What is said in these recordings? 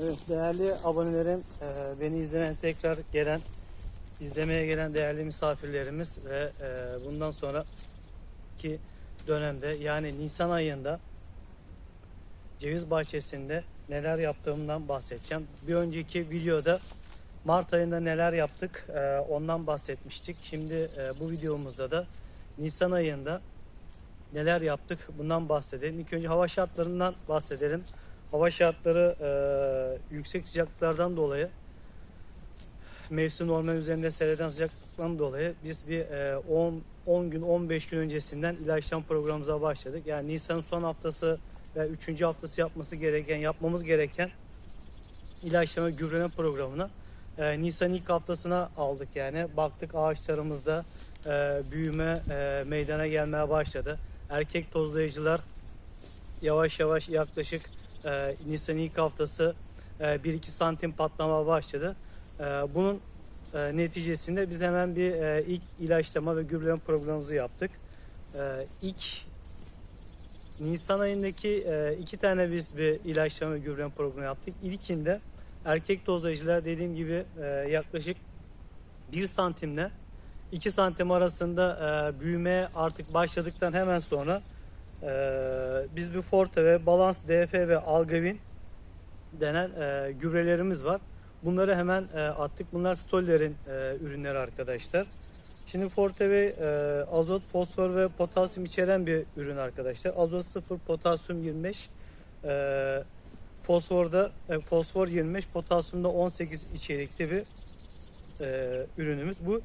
Evet değerli abonelerim, e, beni izleyen tekrar gelen, izlemeye gelen değerli misafirlerimiz ve e, bundan sonraki dönemde yani Nisan ayında ceviz bahçesinde neler yaptığımdan bahsedeceğim. Bir önceki videoda Mart ayında neler yaptık e, ondan bahsetmiştik. Şimdi bu videomuzda da Nisan ayında neler yaptık bundan bahsedelim. İlk önce hava şartlarından bahsedelim. Hava şartları e, yüksek sıcaklıklardan dolayı mevsim normal üzerinde seyreden sıcaklıktan dolayı biz bir e, 10 10 gün 15 gün öncesinden ilaçlama programımıza başladık. Yani Nisan'ın son haftası ve 3. haftası yapması gereken yapmamız gereken ilaçlama gübreleme programını e, Nisan ilk haftasına aldık yani. Baktık ağaçlarımızda e, büyüme e, meydana gelmeye başladı. Erkek tozlayıcılar yavaş yavaş yaklaşık e, Nisan ilk haftası e, 1-2 santim patlama başladı. E, bunun e, neticesinde biz hemen bir e, ilk ilaçlama ve gübreleme programımızı yaptık. E, ilk Nisan ayındaki e, iki tane biz bir ilaçlama ve gübreleme programı yaptık. İlkinde erkek tozlayıcılar dediğim gibi e, yaklaşık 1 santimle 2 santim arasında e, büyümeye artık başladıktan hemen sonra e, biz bir Forte ve Balans DF ve Algavin denen e, gübrelerimiz var. Bunları hemen e, attık. Bunlar Stoller'in e, ürünleri arkadaşlar. Şimdi Forte ve e, azot, fosfor ve potasyum içeren bir ürün arkadaşlar. Azot 0, potasyum 25. E, fosforda e, fosfor 25, potasyumda 18 içerikli bir e, ürünümüz. Bu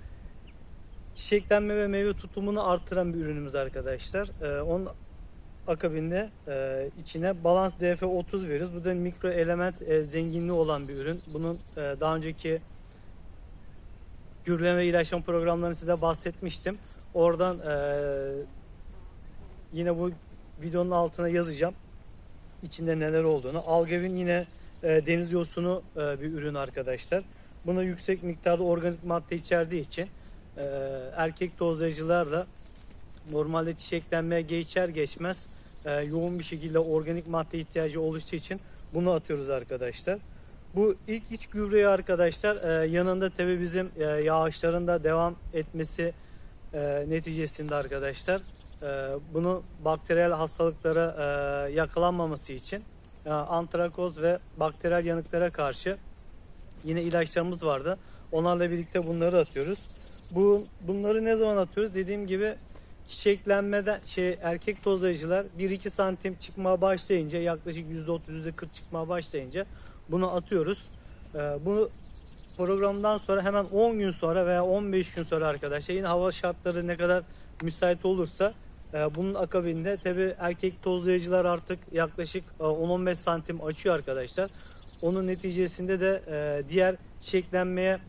çiçeklenme ve meyve tutumunu artıran bir ürünümüz arkadaşlar. E, onun akabinde e, içine balans DF 30 veriyoruz. Bu da mikro element e, zenginliği olan bir ürün. Bunun e, daha önceki gübreleme ve ilaçlama programlarını size bahsetmiştim. Oradan e, yine bu videonun altına yazacağım. İçinde neler olduğunu. Algevin yine e, deniz yosunu e, bir ürün arkadaşlar. Buna yüksek miktarda organik madde içerdiği için e, erkek tozlayıcılarla normalde çiçeklenmeye geçer geçmez e, yoğun bir şekilde organik madde ihtiyacı oluştuğu için bunu atıyoruz arkadaşlar. Bu ilk iç gübreyi arkadaşlar e, yanında tabi bizim e, yağışların da devam etmesi e, neticesinde arkadaşlar e, bunu bakteriyel hastalıklara e, yakalanmaması için e, antrakoz ve bakteriyel yanıklara karşı yine ilaçlarımız vardı. Onlarla birlikte bunları atıyoruz. Bu bunları ne zaman atıyoruz? Dediğim gibi çiçeklenmeden şey erkek tozlayıcılar 1-2 santim çıkmaya başlayınca yaklaşık %30 %40 çıkmaya başlayınca bunu atıyoruz. Ee, bunu programdan sonra hemen 10 gün sonra veya 15 gün sonra arkadaşlar yine hava şartları ne kadar müsait olursa e, bunun akabinde tabi erkek tozlayıcılar artık yaklaşık e, 10-15 santim açıyor arkadaşlar. Onun neticesinde de e, diğer çiçeklenmeye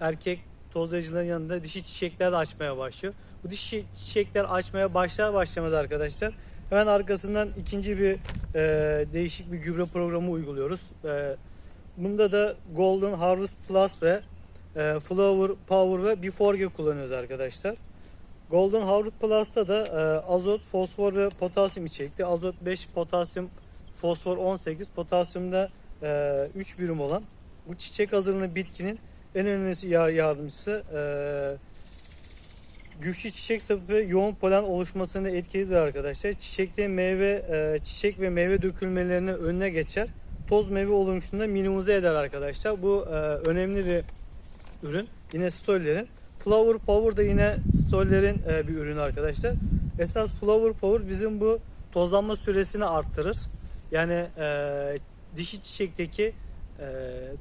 erkek tozlayıcıların yanında dişi çiçekler de açmaya başlıyor. Bu dişi çiçekler açmaya başlar başlamaz arkadaşlar. Hemen arkasından ikinci bir e, değişik bir gübre programı uyguluyoruz. E, bunda da Golden Harvest Plus ve e, Flower Power ve Beforge kullanıyoruz arkadaşlar. Golden Harvest Plus'ta da e, azot, fosfor ve potasyum içerikli. Azot 5, potasyum, fosfor 18, potasyumda e, 3 birim olan bu çiçek hazırlanan bitkinin en önemlisi yar- yardımcısı. E, güçlü çiçek sapı ve yoğun polen oluşmasını etkilidir arkadaşlar. Çiçekte meyve, e, çiçek ve meyve dökülmelerinin önüne geçer. Toz meyve oluşumunu da minimize eder arkadaşlar. Bu e, önemli bir ürün. Yine Stoller'in. Flower Power da yine Stoller'in e, bir ürünü arkadaşlar. Esas Flower Power bizim bu tozlanma süresini arttırır. Yani e, dişi çiçekteki e,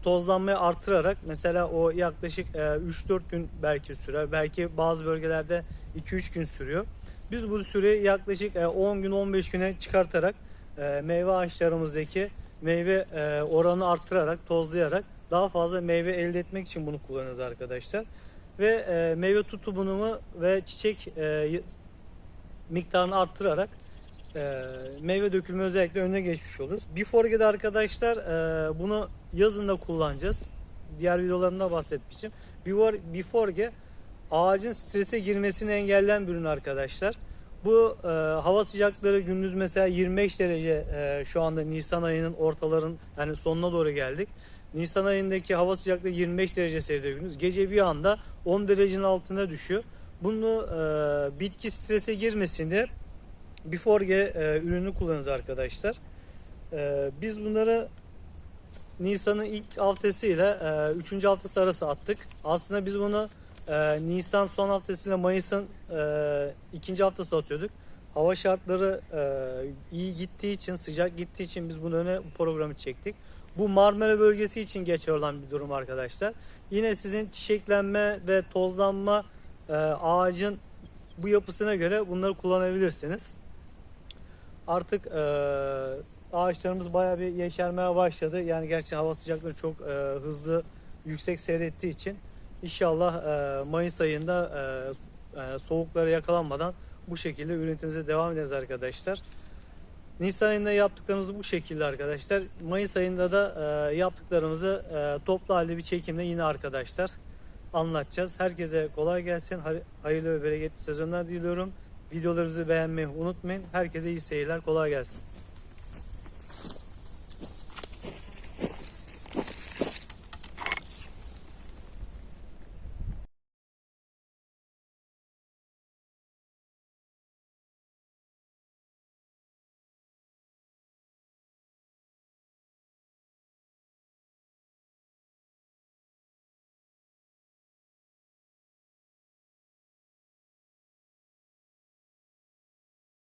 tozlanmayı artırarak mesela o yaklaşık e, 3-4 gün belki sürer. Belki bazı bölgelerde 2-3 gün sürüyor. Biz bu süreyi yaklaşık e, 10 gün 15 güne çıkartarak e, meyve ağaçlarımızdaki meyve e, oranı arttırarak, tozlayarak daha fazla meyve elde etmek için bunu kullanıyoruz arkadaşlar. Ve e, meyve tutumunu ve çiçek e, miktarını arttırarak e, meyve dökülme özellikle önüne geçmiş oluruz. Beforge'de arkadaşlar e, bunu yazın da kullanacağız. Diğer videolarımda bahsetmiştim. Beforge ağacın strese girmesini engelleyen bir ürün arkadaşlar. Bu e, hava sıcakları gündüz mesela 25 derece e, şu anda Nisan ayının ortaların yani sonuna doğru geldik. Nisan ayındaki hava sıcaklığı 25 derece seyrediyor gündüz. Gece bir anda 10 derecenin altına düşüyor. Bunu e, bitki strese girmesin diye Biforge e, ürünü kullanıyoruz arkadaşlar. E, biz bunları Nisan'ın ilk haftasıyla 3. haftası arası attık. Aslında biz bunu e, Nisan son haftasıyla Mayıs'ın e, ikinci haftası atıyorduk. Hava şartları e, iyi gittiği için, sıcak gittiği için biz bunu öne bu programı çektik. Bu Marmara bölgesi için geçerli olan bir durum arkadaşlar. Yine sizin çiçeklenme ve tozlanma e, ağacın bu yapısına göre bunları kullanabilirsiniz. Artık e, ağaçlarımız bayağı bir yeşermeye başladı. Yani gerçi hava sıcaklığı çok e, hızlı yüksek seyrettiği için inşallah e, Mayıs ayında e, e, soğuklara yakalanmadan bu şekilde üretimimize devam ederiz arkadaşlar. Nisan ayında yaptıklarımız bu şekilde arkadaşlar. Mayıs ayında da e, yaptıklarımızı e, toplu halde bir çekimle yine arkadaşlar anlatacağız. Herkese kolay gelsin. Hay- Hayırlı ve bereketli sezonlar diliyorum. Videolarımızı beğenmeyi unutmayın. Herkese iyi seyirler. Kolay gelsin.